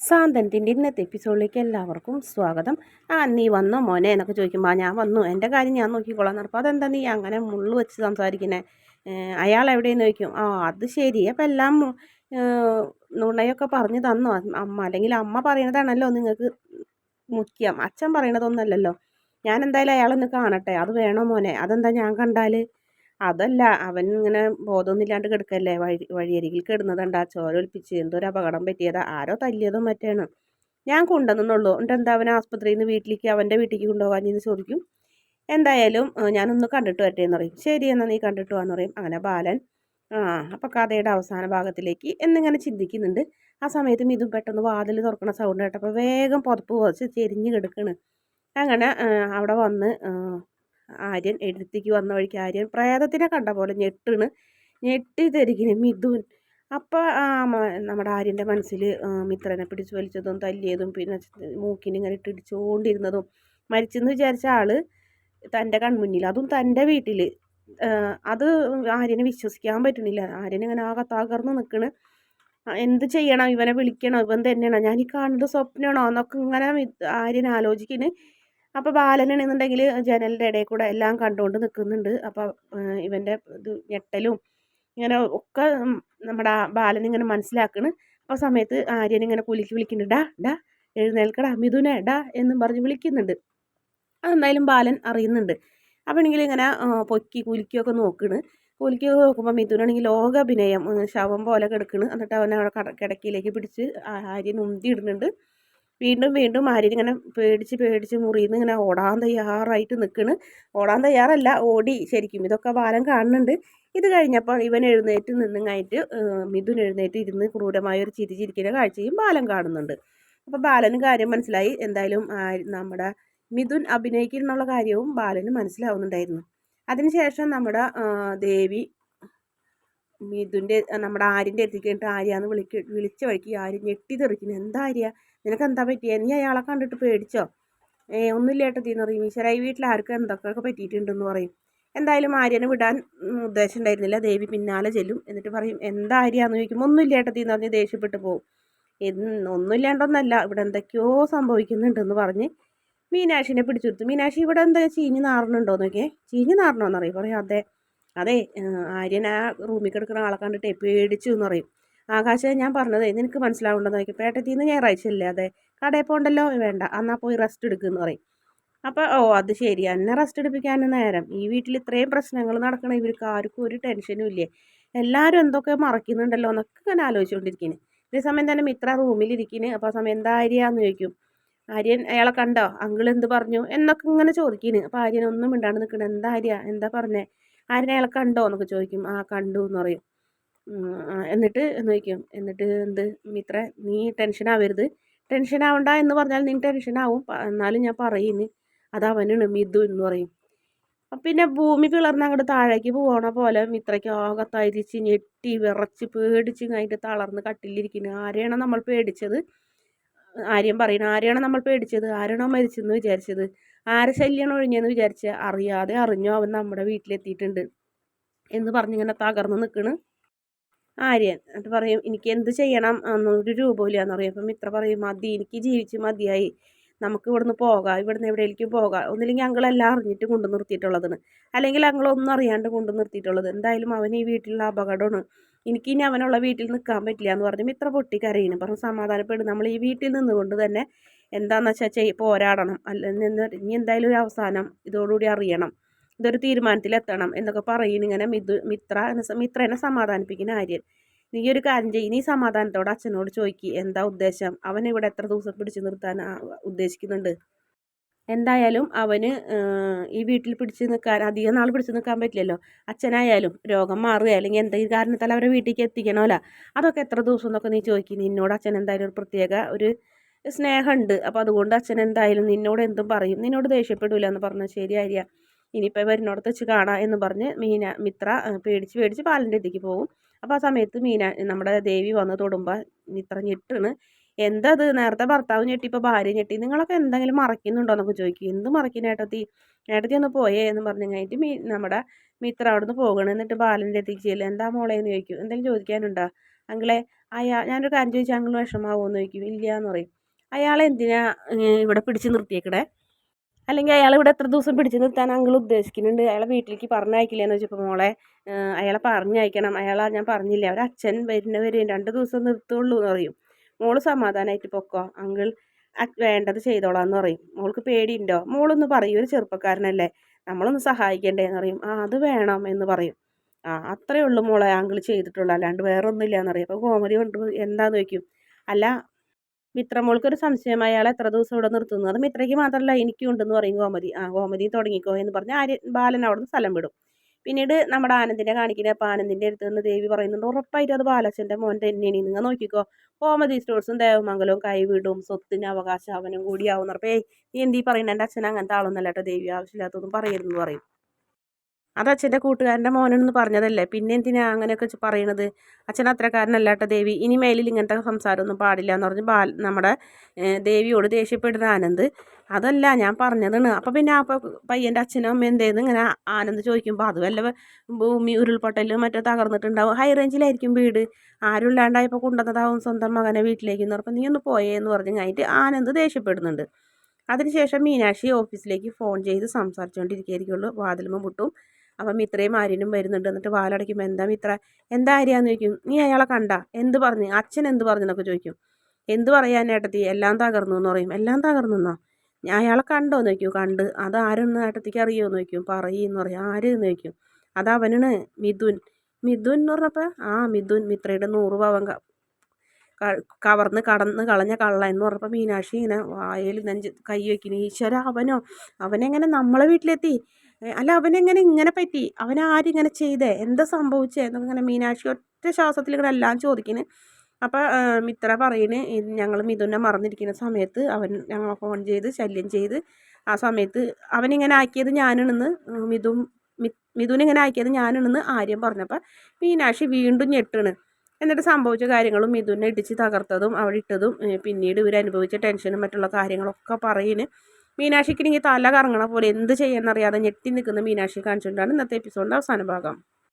സാന്തനത്തിന്റെ ഇന്നത്തെ എപ്പിസോഡിലേക്ക് എല്ലാവർക്കും സ്വാഗതം. ആ നീ വന്നോ മോനെ? എന്നൊക്കെ ചോദിക്കുമ്പോൾ ഞാൻ വന്നു. എന്റെ കാര്യം ഞാൻ നോക്കിക്കോളാം. അപ്പോൾ അതെന്താ നീ അങ്ങനെ മുള്ളു വെച്ച് സംസാരിക്കുന്നത് അയാൾ എവിടെയെന്ന് ചോദിക്കും. ആ അത് ശരി. അപ്പം എല്ലാം നുണയൊക്കെ പറഞ്ഞു തന്നോ? അമ്മ അല്ലെങ്കിൽ അമ്മ പറയണതാണല്ലോ നിങ്ങൾക്ക് മുഖ്യം. അച്ഛൻ പറയണതൊന്നല്ലല്ലോ. ഞാൻ എന്തായാലും അയാളൊന്ന് കാണട്ടെ. അത് വേണോ മോനെ? അതെന്താ ഞാൻ കണ്ടാൽ അതല്ല അവൻ ഇങ്ങനെ ബോധമൊന്നുമില്ലാണ്ട് കിടക്കല്ലേ? വഴി വഴിയരികിൽ കിടന്നതുണ്ടാ? ചോര ഒലിപ്പിച്ച് എന്തൊരു അപകടം പറ്റിയതാ? ആരോ തല്ലിയതും മറ്റേണ്. ഞാൻ കൊണ്ടുവന്നുള്ളൂ എന്നിട്ട് എന്താ അവൻ ആസ്പത്രിയിൽ നിന്ന് വീട്ടിലേക്ക് അവന്റെ വീട്ടിലേക്ക് കൊണ്ടുപോകാൻ എന്ന് ചോദിക്കും. എന്തായാലും ഞാനൊന്ന് കണ്ടിട്ട് വരട്ടെ എന്ന് പറയും. ശരി എന്നാൽ നീ കണ്ടിട്ട് വാന്ന് പറയും. അങ്ങനെ ബാലൻ ആ അപ്പോൾ കഥയുടെ അവസാന ഭാഗത്തിലേക്ക് എന്നിങ്ങനെ ചിന്തിക്കുന്നുണ്ട്. ആ സമയത്ത് മിതും പെട്ടെന്ന് വാതിൽ തുറക്കണ സൗണ്ട് കേട്ടപ്പോൾ വേഗം പുതപ്പ് കുറച്ച് ചെരിഞ്ഞ് കിടക്കണ്. അങ്ങനെ അവിടെ വന്ന് ആര്യൻ എടുത്തേക്ക് വന്ന വഴിക്ക് ആര്യൻ പ്രേതത്തിനെ കണ്ട പോലെ ഞെട്ടിണ്. ഞെട്ടി ധരിക്കുന്നു മിഥുൻ അപ്പോൾ നമ്മുടെ ആര്യന്റെ മനസ്സിൽ മിത്രനെ പിടിച്ച് വലിച്ചതും തല്ലിയതും പിന്നെ മൂക്കിന് ഇങ്ങനെ ഇട്ടിടിച്ചുകൊണ്ടിരുന്നതും മരിച്ചെന്ന് വിചാരിച്ച ആൾ തന്റെ കൺമുന്നിൽ അതും തന്റെ വീട്ടിൽ. അത് ആര്യനെ വിശ്വസിക്കാൻ പറ്റുന്നില്ല ആര്യൻ ഇങ്ങനെ ആകെ തകർന്ന് നിൽക്കണ്. എന്ത് ചെയ്യണം? ഇവനെ വിളിക്കണം. ഇവൻ തന്നെയാണോ. ഞാൻ ഈ കാണുന്നത് സ്വപ്നമാണോ? എന്നൊക്കെ ഇങ്ങനെ ആര്യൻ ആലോചിക്കുന്നു അപ്പോൾ ബാലനാണെന്നുണ്ടെങ്കിൽ ജനലിന്റെ ഇടയിൽ കൂടെ എല്ലാം കണ്ടുകൊണ്ട് നിൽക്കുന്നുണ്ട് അപ്പോൾ ഇവന്റെ ഇത് ഞെട്ടലും ഇങ്ങനെ ഒക്കെ നമ്മുടെ ബാലൻ ഇങ്ങനെ മനസ്സിലാക്കണ്. അപ്പോൾ സമയത്ത് ആര്യൻ ഇങ്ങനെ കുലിക്ക് വിളിക്കുന്നുണ്ട് ഡാ ഡാ എഴുന്നേൽക്കടാ മിഥുനെ ഡാ എന്നും പറഞ്ഞ് വിളിക്കുന്നുണ്ട്. അതെന്തായാലും ബാലൻ അറിയുന്നുണ്ട്. അവണെങ്കിൽ ഇങ്ങനെ പൊക്കി കുലിക്കൊക്കെ നോക്കണ്. കുലിക്കൊക്കെ നോക്കുമ്പോൾ മിഥുനാണെങ്കിൽ ലോക അഭിനയം ശവം പോലെ കിടക്കണ്. എന്നിട്ട് അവനെ അവിടെ കിടക്കയിലേക്ക് പിടിച്ച് ആര്യൻ ഉന്തി ഇടുന്നുണ്ട് വീണ്ടും വീണ്ടും ആര്യൻ ഇങ്ങനെ പേടിച്ച് പേടിച്ച് മുറിയിൽ ഇങ്ങനെ ഓടാൻ തയ്യാറായിട്ട് നിൽക്കണ് ഓടാൻ തയ്യാറല്ല ഓടി ശരിക്കും. ഇതൊക്കെ ബാലൻ കാണുന്നുണ്ട്. ഇത് കഴിഞ്ഞപ്പോൾ ഇവൻ എഴുന്നേറ്റ് നിന്നുങ്ങായിട്ട് മിഥുൻ എഴുന്നേറ്റ് ഇരുന്ന് ക്രൂരമായ ഒരു ചിരി ചിരിക്കുന്ന കാഴ്ചയും ബാലൻ കാണുന്നുണ്ട്. അപ്പോൾ ബാലന് കാര്യം മനസ്സിലായി. എന്തായാലും നമ്മുടെ മിഥുൻ അഭിനയിക്കുന്നുള്ള കാര്യവും ബാലന് മനസ്സിലാവുന്നുണ്ടായിരുന്നു. അതിനുശേഷം നമ്മുടെ ദേവി മിഥുന്റെ നമ്മുടെ ആര്യന്റെ അടുത്തേക്ക് ആര്യാന്ന് വിളിക്ക് വിളിച്ച വഴിക്ക് ആര്യ ഞെട്ടി തെറിക്കുന്നു. എന്താ ആര്യ? നിനക്ക് എന്താ പറ്റിയ? നീ അയാളെ കണ്ടിട്ട് പേടിച്ചോ? ഏ ഒന്നുമില്ല ഏട്ടത്തിന്ന് പറയും. ഈശ്വര ഈ വീട്ടിൽ ആർക്കും എന്തൊക്കെ പറ്റിയിട്ടുണ്ടെന്ന് പറയും. എന്തായാലും ആര്യനെ വിടാൻ ഉദ്ദേശം ഉണ്ടായിരുന്നില്ല. ദേവി പിന്നാലെ ചെല്ലും. എന്നിട്ട് പറയും എന്താ ആര്യാന്ന് ചോദിക്കും ഒന്നുമില്ല ഏട്ടത്തിന്ന് പറഞ്ഞ് ദേഷ്യപ്പെട്ട് പോകും ഒന്നുമില്ലാണ്ടൊന്നല്ല. ഇവിടെ എന്തൊക്കെയോ സംഭവിക്കുന്നുണ്ടെന്ന് പറഞ്ഞ് മീനാക്ഷിനെ പിടിച്ചെടുത്തു മീനാക്ഷി ഇവിടെ എന്താ ചീഞ്ഞ് നാറണുണ്ടോ നോക്കിയേ? ചീഞ്ഞ് നാറണോന്നറിയും? പറയും. അതെ അതെ. ആര്യൻ ആ റൂമിൽ കിടക്കുന്ന ആളെ കണ്ടിട്ട് പേടിച്ചു എന്ന് പറയും. ആകാശ ഞാൻ പറഞ്ഞതേ നിനക്ക് മനസ്സിലാവുള്ളത് നോക്കി പേട്ടത്തിൽ നിന്ന് ഞായറാഴ്ച അതെ കടയിൽ പോകണ്ടല്ലോ? വേണ്ട. എന്നാൽ പോയി റെസ്റ്റ് എടുക്കുമെന്ന് പറയും. അപ്പോൾ ഓ അത് ശരി. എന്നെ റെസ്റ്റ് എടുപ്പിക്കാൻ നേരം. ഈ വീട്ടിൽ ഇത്രയും പ്രശ്നങ്ങൾ നടക്കണം ഇവർക്ക് ആർക്കും ഒരു ടെൻഷനും ഇല്ലേ? എല്ലാവരും എന്തൊക്കെ മറക്കുന്നുണ്ടല്ലോ എന്നൊക്കെ ഇങ്ങനെ ആലോചിച്ചുകൊണ്ടിരിക്കുന്നു ഇതേ സമയം തന്നെ മിത്ര റൂമിലിരിക്കുന്നു അപ്പോൾ ആ സമയം എന്താ ആര്യാന്ന് ചോദിക്കും. ആര്യൻ അയാളെ കണ്ടോ? അങ്കിൾ എന്ത് പറഞ്ഞു? എന്നൊക്കെ ഇങ്ങനെ ചോദിക്കുന്നു അപ്പോൾ ആര്യൻ ഒന്നും മിണ്ടാണ്ട് നിൽക്കണം. എന്താ ആര്യ? എന്താ പറഞ്ഞേ? ആര്യൻ അയാളെ കണ്ടോ? എന്നൊക്കെ ചോദിക്കും. ആ കണ്ടു എന്ന് പറയും. എന്നിട്ട് എന്ന് വയ്ക്കും? എന്നിട്ട് എന്ത്? മിത്ര നീ ടെൻഷൻ ആവരുത്. ടെൻഷൻ ആവണ്ട എന്ന് പറഞ്ഞാൽ നീ ടെൻഷൻ ആവും. എന്നാലും ഞാൻ പറയുന്നു. അത് അവനാണ് മിഥു എന്ന് പറയും. പിന്നെ ഭൂമി പിളർന്ന് അങ്ങോട്ട് താഴേക്ക് പോകണ പോലെ മിത്രയ്ക്ക് ആകെ തരിച്ച് ഞെട്ടി വിറച്ച് പേടിച്ച് കഴിഞ്ഞിട്ട് തളർന്ന് കട്ടിലിരിക്കുന്നു. ആരെയാണ് നമ്മൾ പേടിച്ചത്? ആര്യം പറയുന്നത് ആരെയാണ് നമ്മൾ പേടിച്ചത്? ആരാണോ മരിച്ചെന്ന് വിചാരിച്ചത്? ആരെ ശല്യമാണ് ഒഴിഞ്ഞെന്ന് വിചാരിച്ച? അറിയാതെ അറിഞ്ഞോ അവൻ നമ്മുടെ വീട്ടിലെത്തിയിട്ടുണ്ട്? എന്ന് പറഞ്ഞിങ്ങനെ തകർന്ന് നിൽക്കണ്. ആര്യൻ എന്നിട്ട് പറയും എനിക്ക് എന്ത് ചെയ്യണം? എന്നൊരു രൂപമില്ല എന്ന് പറയും. അപ്പം മിത്ര പറയും മതി എനിക്ക് ജീവിച്ച് മതിയായി. നമുക്ക് ഇവിടുന്ന് പോകാം ഇവിടുന്ന് എവിടെയെങ്കിലും പോകാം. ഒന്നില്ലെങ്കിൽ അങ്ങളെല്ലാം അറിഞ്ഞിട്ട് കൊണ്ടു നിർത്തിയിട്ടുള്ളതാണ്. അല്ലെങ്കിൽ അങ്ങളൊന്നും അറിയാണ്ട് കൊണ്ടു നിർത്തിയിട്ടുള്ളത്. എന്തായാലും അവൻ ഈ വീട്ടിലുള്ള അപകടമാണ്. എനിക്കിനി അവനുള്ള വീട്ടിൽ നിൽക്കാൻ പറ്റില്ല എന്ന് പറഞ്ഞ് മിത്ര പൊട്ടിക്കരയിന് പറഞ്ഞ് സമാധാനപ്പെടും. നമ്മൾ ഈ വീട്ടിൽ നിന്നുകൊണ്ട് തന്നെ എന്താണെന്ന് വെച്ചാൽ പോരാടണം. അല്ല ഇനി എന്തായാലും ഒരു അവസാനം ഇതോടുകൂടി അറിയണം. ഇതൊരു തീരുമാനത്തിലെത്തണം എന്നൊക്കെ പറയുന്നു ഇങ്ങനെ മിഥു മിത്ര മിത്രനെ സമാധാനിപ്പിക്കുന്ന ആര്യൻ. നീ ഒരു കാര്യം ചെയ്യും നീ സമാധാനത്തോടെ അച്ഛനോട് ചോദിക്കി എന്താ ഉദ്ദേശം? അവൻ ഇവിടെ എത്ര ദിവസം പിടിച്ചു നിർത്താൻ ഉദ്ദേശിക്കുന്നുണ്ട്? എന്തായാലും അവന് ഈ വീട്ടിൽ പിടിച്ചു നിൽക്കാൻ അധികം നാൾ പിടിച്ചു നിൽക്കാൻ പറ്റില്ലല്ലോ. അച്ഛനായാലും രോഗം മാറുക അല്ലെങ്കിൽ എന്തെങ്കിലും കാരണത്താൽ അവരെ വീട്ടിലേക്ക് എത്തിക്കണമല്ലോ. അതൊക്കെ എത്ര ദിവസം എന്നൊക്കെ നീ ചോദിക്കും. നിന്നോട് അച്ഛൻ എന്തായാലും ഒരു പ്രത്യേക ഒരു സ്നേഹമുണ്ട്. അപ്പോൾ അതുകൊണ്ട് അച്ഛൻ എന്തായാലും നിന്നോട് എന്തും പറയും. നിന്നോട് ദേഷ്യപ്പെടില്ല എന്ന് പറഞ്ഞാൽ ശരിയായിരിക്കാം ഇനിയിപ്പോൾ വരുന്നിടത്ത് വെച്ച് കാണാം എന്ന് പറഞ്ഞ് മീന മിത്ര പേടിച്ച് പേടിച്ച് പാലിന്റെ അടുത്തേക്ക് പോകും. അപ്പോൾ ആ സമയത്ത് മീന നമ്മുടെ ദേവി വന്ന് തൊടുമ്പോൾ മിത്ര ഞെട്ടാണ്. എന്താ അത് നേരത്തെ ഭർത്താവ് ഞെട്ടി ഇപ്പോൾ ഭാര്യ ഞെട്ടി. നിങ്ങളൊക്കെ എന്തെങ്കിലും മറക്കുന്നുണ്ടോ എന്നൊക്കെ ചോദിക്കും. എന്ത് മറക്കുന്ന ഏട്ടത്തി? ഏട്ടത്തി ഒന്ന് പോയേ എന്ന് പറഞ്ഞു കഴിഞ്ഞിട്ട് മീ നമ്മുടെ മിത്ര അവിടെ നിന്ന് പോകണം. എന്നിട്ട് ബാലന്റെ അടുത്തേക്ക് ചെയ്യില്ല എന്താ മോളെ? എന്ന് ചോദിക്കും. എന്തെങ്കിലും ചോദിക്കാനുണ്ടോ? അങ്കിളെ അയാൾ ഞാനൊരു കാര്യം ചോദിച്ചാൽ അങ്കിൾ വിഷമാവുമെന്ന് ചോദിക്കും. ഇല്ല എന്ന് പറയും. അയാളെ എന്തിനാ ഇവിടെ പിടിച്ച് നിർത്തിയേക്കണേ? അല്ലെങ്കിൽ അയാൾ ഇവിടെ എത്ര ദിവസം പിടിച്ച് നിർത്താൻ അങ്കിൾ ഉദ്ദേശിക്കുന്നുണ്ട്? അയാളെ വീട്ടിലേക്ക് പറഞ്ഞയക്കില്ല എന്ന് വെച്ചപ്പോൾ മോളെ അയാളെ പറഞ്ഞയക്കണം അയാളെ ഞാൻ പറഞ്ഞില്ല ഒരു അച്ഛൻ വരുന്നവരെ രണ്ട് ദിവസം നിർത്തുള്ളൂ എന്ന് പറയും. മോൾ സമാധാനമായിട്ട് പൊക്കോ? അങ്കിൾ വേണ്ടത് ചെയ്തോളാം എന്ന് പറയും. മോൾക്ക് പേടിയുണ്ടോ? മോളൊന്ന് പറയും ഒരു ചെറുപ്പക്കാരനല്ലേ. നമ്മളൊന്ന് സഹായിക്കണ്ടേ എന്ന് പറയും. ആ അത് വേണം എന്ന് പറയും. ആ അത്രയേ ഉള്ളൂ മോളെ അങ്കിൾ ചെയ്തിട്ടുള്ളൂ. അല്ലാണ്ട് വേറെ എന്ന് പറയും. അപ്പോൾ കോമഡി കൊണ്ട് എന്താന്ന് ചോദിക്കും? അല്ല മിത്രമോൾക്കൊരു സംശയം അയാൾ എത്ര ദിവസം ഇവിടെ നിർത്തുന്നു? അത് മിത്രയ്ക്ക് മാത്രമല്ല എനിക്കും ഉണ്ടെന്ന് പറയും ഗോമതി. ആ ഗോമതി തുടങ്ങിക്കോ എന്ന് പറഞ്ഞ് ആര്യ ബാലൻ അവിടെ നിന്ന് സ്ഥലം വിടും. പിന്നീട് നമ്മുടെ ആനന്ദിനെ കാണിക്കുന്നത് അപ്പോൾ ആനന്ദിന്റെ അടുത്ത് നിന്ന് ദേവി പറയുന്നുണ്ട് ഉറപ്പായിട്ട് അത് ബാലച്ചന്റെ മോൻ തന്നെയാണ്. നിങ്ങൾ നോക്കിക്കോ ഗോമതി സ്റ്റോഴ്സും ദേവമംഗലവും കൈവിടും സ്വത്തിന് അവകാശം അവനും കൂടിയാവും അപ്പോൾ ഏയ് നീ എന്തീ പറയുന്നത് എന്റെ അച്ഛൻ അങ്ങനത്തെ ആളൊന്നല്ല കേട്ടോ ദേവി ആവശ്യമില്ലാത്തതൊന്നും പറയരുതെന്ന് പറയും. അത് അച്ഛന്റെ കൂട്ടുകാരന്റെ മോനെന്ന് പറഞ്ഞതല്ലേ? പിന്നെ എന്തിനാ അങ്ങനെയൊക്കെ പറയണത്? അച്ഛൻ അത്രക്കാരനല്ല കേട്ടോ ദേവി. ഇനി മേലിൽ ഇങ്ങനത്തെ സംസാരമൊന്നും പാടില്ല എന്ന് പറഞ്ഞ് ബാൽ നമ്മുടെ ദേവിയോട് ദേഷ്യപ്പെടുന്ന ആനന്ദ്. അതല്ല ഞാൻ പറഞ്ഞതാണ്. അപ്പോൾ പിന്നെ ആ പയ്യന്റെ അച്ഛനും അമ്മയും എന്തേന്ന് ഇങ്ങനെ ആനന്ദ് ചോദിക്കുമ്പോൾ അത് വല്ല ഭൂമി ഉരുൾപൊട്ടലും മറ്റോ തകർന്നിട്ടുണ്ടാവും. ഹൈ റേഞ്ചിലായിരിക്കും വീട്. ആരും ഇല്ലാണ്ടായപ്പോൾ കൊണ്ടുവന്നതാവും സ്വന്തം മകനെ വീട്ടിലേക്ക് എന്ന് പറഞ്ഞപ്പോൾ നീ ഒന്ന് പോയേ എന്ന് പറഞ്ഞ് കഴിഞ്ഞിട്ട് ആനന്ദ് ദേഷ്യപ്പെടുന്നുണ്ട്. അതിനുശേഷം മീനാക്ഷി ഓഫീസിലേക്ക് ഫോൺ ചെയ്ത് സംസാരിച്ചുകൊണ്ടിരിക്കുകയായിരിക്കുള്ളൂ വാതിലുമ്പോൾ മുട്ടും. അപ്പം ഇത്രയും ആര്യനും വരുന്നുണ്ട്. എന്നിട്ട് വാലടയ്ക്കുമ്പോൾ എന്താ മിത്ര? എന്താ ആര്യാന്ന് ചോദിക്കും. നീ അയാളെ കണ്ട? എന്ത് പറഞ്ഞു? അച്ഛൻ എന്ത് പറഞ്ഞു എന്നൊക്കെ ചോദിക്കും. എന്ത് പറയാൻ ഏട്ടത്തി? എല്ലാം തകർന്നു എന്ന് പറയും. എല്ലാം തകർന്നെന്നോ? ഞാൻ അയാളെ കണ്ടോ? എന്ന് ചോദിക്കും. കണ്ട്. അത് ആരെന്ന് ഏട്ടത്തിക്ക് അറിയുമോ എന്ന് ചോദിക്കും. പറയെന്ന് പറയും. ആര്? എന്ന് ചോദിക്കും. അത് അവനാണ് മിഥുൻ. മിഥുൻ എന്ന് പറഞ്ഞപ്പോൾ ആ മിഥുൻ. മിത്രയുടെ നൂറ് പവൻ കവർന്ന് കടന്ന് കളഞ്ഞ കള്ള എന്ന് പറഞ്ഞപ്പോൾ മീനാക്ഷി ഇങ്ങനെ വായയിൽ നെഞ്ച് കൈ വയ്ക്കുന്നു ഈശ്വര അവനോ? അവനെങ്ങനെ നമ്മളെ വീട്ടിലെത്തി? അല്ല അവനെങ്ങനെ ഇങ്ങനെ പറ്റി? അവനാരിങ്ങനെ ചെയ്തേ? എന്താ സംഭവിച്ചേ? എന്നൊക്കെ ഇങ്ങനെ മീനാക്ഷി ഒറ്റ ശ്വാസത്തിൽ ഇങ്ങനെ എല്ലാം ചോദിക്കുന്നു അപ്പോൾ മിത്ര പറയുന്നു ഞങ്ങൾ മിഥുനെ മറന്നിരിക്കുന്ന സമയത്ത് അവൻ ഞങ്ങളെ ഫോൺ ചെയ്ത് ശല്യം ചെയ്ത് ആ സമയത്ത് അവനിങ്ങനെ ആക്കിയത് ഞാനാണെന്ന് മിഥുൻ ഇങ്ങനെ ആക്കിയത് ഞാനാണെന്ന് ആര്യം പറഞ്ഞപ്പോൾ മീനാക്ഷി വീണ്ടും ഞെട്ടണ്. എന്നിട്ട് സംഭവിച്ച കാര്യങ്ങളും മിഥുനെ ഇടിച്ച് തകർത്തതും അവിടെ ഇട്ടതും പിന്നീട് ഇവർ അനുഭവിച്ച ടെൻഷനും മറ്റുള്ള കാര്യങ്ങളൊക്കെ പറയുന്നു മീനാക്ഷിക്ക് ഇനി തല കറങ്ങണ പോലെ എന്ത് ചെയ്യാന്നറിയാതെ ഞെട്ടി നിൽക്കുന്ന മീനാക്ഷി കാണിച്ചുകൊണ്ടാണ് ഇന്നത്തെ എപ്പിസോഡിന്റെ അവസാന ഭാഗം.